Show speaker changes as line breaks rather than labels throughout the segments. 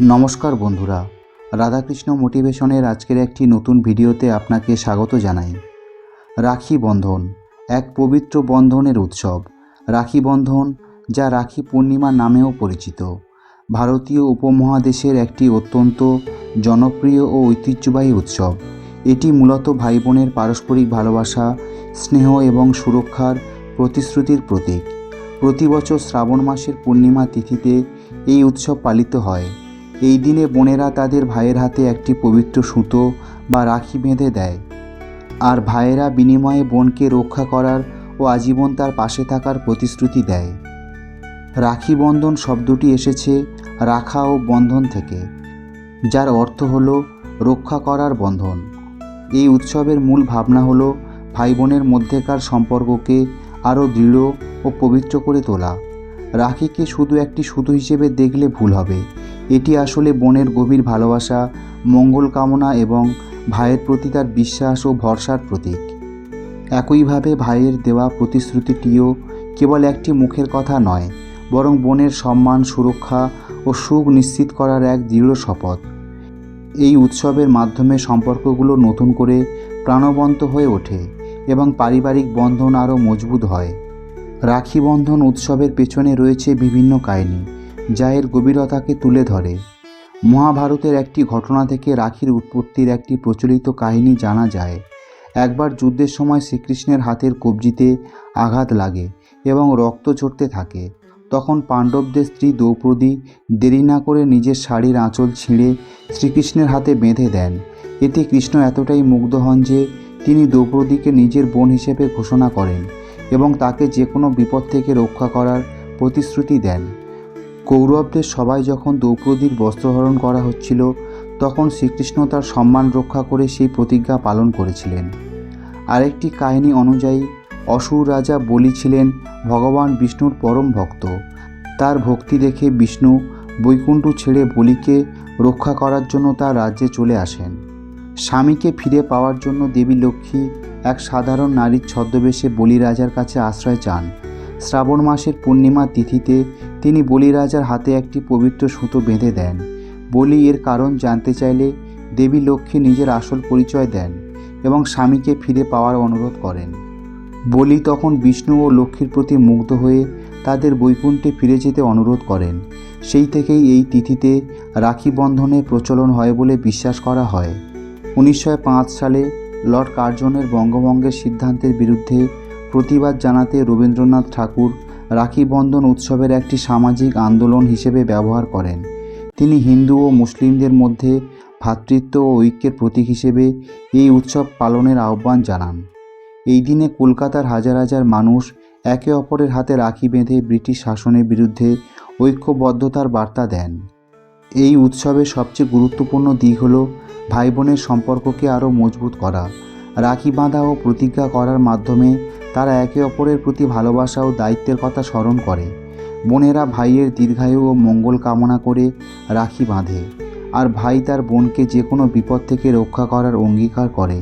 নমস্কার বন্ধুরা, রাধাকৃষ্ণ মোটিভেশনের আজকের একটি নতুন ভিডিওতে আপনাকে স্বাগত জানাই। রাখি বন্ধন, এক পবিত্র বন্ধনের উৎসব। রাখি বন্ধন, যা রাখি পূর্ণিমা নামেও পরিচিত। ভারতীয় উপমহাদেশের একটি অত্যন্ত জনপ্রিয় ও ঐতিহ্যবাহী উৎসব। এটি মূলত ভাই বোনের পারস্পরিক ভালোবাসা, স্নেহ এবং সুরক্ষার প্রতিশ্রুতির প্রতীক। প্রতি বছর শ্রাবণ মাসের পূর্ণিমা তিথিতে এই উৎসব পালিত হয়। এই দিনে বোনেরা তাদের ভাইয়ের হাতে একটি পবিত্র সুতো বা রাখি বেঁধে দেয়। আর ভাইয়েরা বিনিময়ে বোনকে রক্ষা করার ও আজীবন তার পাশে থাকার প্রতিশ্রুতি দেয়। রাখি বন্ধন শব্দটি এসেছে রাখা ও বন্ধন থেকে, যার অর্থ হলো রক্ষা করার বন্ধন। এই উৎসবের মূল ভাবনা হলো ভাই বোনের মধ্যেকার সম্পর্ককে আরও দৃঢ় ও পবিত্র করে তোলা। রাখিকে শুধু একটি সুতো হিসেবে দেখলে ভুল হবে। এটি আসলে বোনের গভীর ভালোবাসা, মঙ্গল কামনা এবং ভাইয়ের প্রতি তার বিশ্বাস ও ভরসার প্রতীক। একইভাবে ভাইয়ের দেওয়া প্রতিশ্রুতিটিও কেবল একটি মুখের কথা নয়, বরং বোনের সম্মান, সুরক্ষা ও সুখ নিশ্চিত করার এক দৃঢ় শপথ। এই উৎসবের মাধ্যমে সম্পর্কগুলো নতুন করে প্রাণবন্ত হয়ে ওঠে এবং পারিবারিক বন্ধন আরও মজবুত হয়। রাখি বন্ধন উৎসবের পেছনে রয়েছে বিভিন্ন কাহিনী, যা এর গভীরতাকে তুলে ধরে। মহাভারতের একটি ঘটনা থেকে রাখির উৎপত্তির একটি প্রচলিত কাহিনী জানা যায়। একবার যুদ্ধের সময় শ্রীকৃষ্ণের হাতের কবজিতে আঘাত লাগে এবং রক্ত ঝরতে থাকে। তখন পাণ্ডবদের স্ত্রী দ্রৌপদী দেরি না করে নিজের শাড়ির আঁচল ছিঁড়ে শ্রীকৃষ্ণের হাতে বেঁধে দেন। এতে কৃষ্ণ এতটাই মুগ্ধ হন যে তিনি দ্রৌপদীকে নিজের বোন হিসেবে ঘোষণা করেন। এবং তাকে যে কোনো বিপদ থেকে রক্ষা করার প্রতিশ্রুতি দেন। কৌরবদের সবাই যখন দ্রৌপদীর বস্ত্রহরণ করা হচ্ছিল, তখন শ্রীকৃষ্ণ তার সম্মান রক্ষা করে সেই প্রতিজ্ঞা পালন করেছিলেন। আরেকটি কাহিনী অনুযায়ী, অসুর রাজা বলি ছিলেন ভগবান বিষ্ণুর পরম ভক্ত। তার ভক্তি দেখে বিষ্ণু বৈকুণ্ঠ ছেড়ে বলিকে রক্ষা করার জন্য তার রাজ্যে চলে আসেন। স্বামীকে ফিরে পাওয়ার জন্য দেবী লক্ষ্মী এক সাধারণ নারীর ছদ্মবেশে বলি রাজার কাছে আশ্রয় চান। শ্রাবণ মাসের পূর্ণিমা তিথিতে তিনি বলিরাজার হাতে একটি পবিত্র সুতো বেঁধে দেন। বলি এর কারণ জানতে চাইলে দেবী লক্ষ্মী নিজের আসল পরিচয় দেন এবং স্বামীকে ফিরে পাওয়ার অনুরোধ করেন। বলি তখন বিষ্ণু ও লক্ষ্মীর প্রতি মুগ্ধ হয়ে তাদের বৈকুণ্ঠে ফিরে যেতে অনুরোধ করেন। সেই থেকেই এই তিথিতে রাখি বন্ধনের প্রচলন হয় বলে বিশ্বাস করা হয়। উনিশশো পাঁচ সালে লর্ড কার্জনের বঙ্গভঙ্গের সিদ্ধান্তের বিরুদ্ধে প্রতিবাদ জানাতে রবীন্দ্রনাথ ঠাকুর রাখি বন্ধন উৎসবের একটি সামাজিক আন্দোলন হিসেবে ব্যবহার করেন। তিনি হিন্দু ও মুসলিমদের মধ্যে ভ্রাতৃত্ব ও ঐক্যের প্রতীক হিসেবে এই উৎসব পালনের আহ্বান জানান। এই দিনে কলকাতার হাজার হাজার মানুষ একে অপরের হাতে রাখি বেঁধে ব্রিটিশ শাসনের বিরুদ্ধে ঐক্যবদ্ধতার বার্তা দেন। এই উৎসবের সবচেয়ে গুরুত্বপূর্ণ দিক হল ভাই বোনের সম্পর্ককে আরও মজবুত করা, রাখি বাঁধা ও প্রতিজ্ঞা করার মাধ্যমে তারা একে অপরের প্রতি ভালোবাসা ও দায়িত্বের কথা স্মরণ করে। বোনেরা ভাইয়ের দীর্ঘায়ু ও মঙ্গল কামনা করে রাখি বাঁধে আর ভাই তার বোনকে যে কোনো বিপদ থেকে রক্ষা করার অঙ্গীকার করে।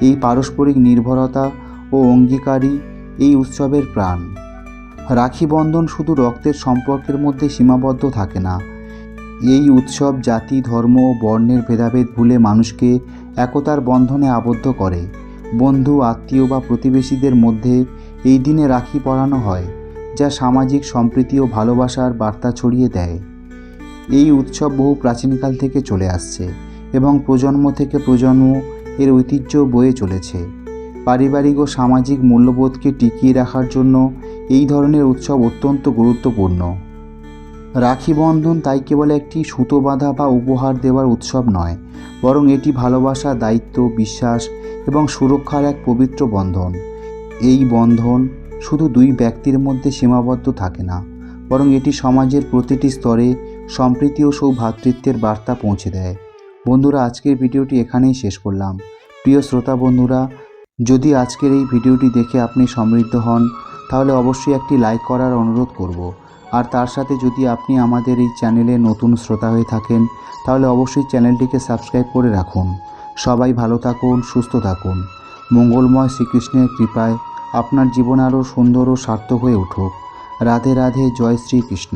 এই পারস্পরিক নির্ভরতা ও অঙ্গীকারই এই উৎসবের প্রাণ। রাখি বন্ধন শুধু রক্তের সম্পর্কের মধ্যে সীমাবদ্ধ থাকে না এই উৎসব জাতি, ধর্ম বর্ণের ভেদাভেদ ভুলে মানুষকে একতার বন্ধনে আবদ্ধ করে। বন্ধু, আত্মীয় বা প্রতিবেশীদের মধ্যে এই দিনে রাখি পরানো হয়, যা সামাজিক সম্প্রীতি ও ভালোবাসার বার্তা ছড়িয়ে দেয়। এই উৎসব বহু প্রাচীনকাল থেকে চলে আসছে এবং প্রজন্ম থেকে প্রজন্ম এর ঐতিহ্য বয়ে চলেছে। পারিবারিক ও সামাজিক মূল্যবোধকে টিকিয়ে রাখার জন্য এই ধরনের উৎসব অত্যন্ত গুরুত্বপূর্ণ। রাখি বন্ধন তাই কেবল একটি সুতো বাঁধা বা উপহার দেওয়ার উৎসব নয়, বরং এটি ভালোবাসা, দায়িত্ব, বিশ্বাস এবং সুরক্ষার এক পবিত্র বন্ধন। এই বন্ধন শুধু দুই ব্যক্তির মধ্যে সীমাবদ্ধ থাকে না, বরং এটি সমাজের প্রতিটি স্তরে সম্প্রীতি ও সৌভ্রাতৃত্বের বার্তা পৌঁছে দেয়। বন্ধুরা, আজকের ভিডিওটি এখানেই শেষ করলাম। প্রিয় শ্রোতা বন্ধুরা, যদি আজকের এই ভিডিওটি দেখে আপনি সমৃদ্ধ হন, তাহলে অবশ্যই একটি লাইক করার অনুরোধ করব। আর তার সাথে যদি আপনি আমাদের এই চ্যানেলে নতুন শ্রোতা হয়ে থাকেন, তাহলে অবশ্যই চ্যানেলটিকে সাবস্ক্রাইব করে রাখুন। সবাই ভালো থাকুন, সুস্থ থাকুন। মঙ্গলময় শ্রীকৃষ্ণের কৃপায় আপনার জীবন আরও সুন্দর ও সার্থক হয়ে উঠুক। রাধে রাধে, জয় শ্রীকৃষ্ণ।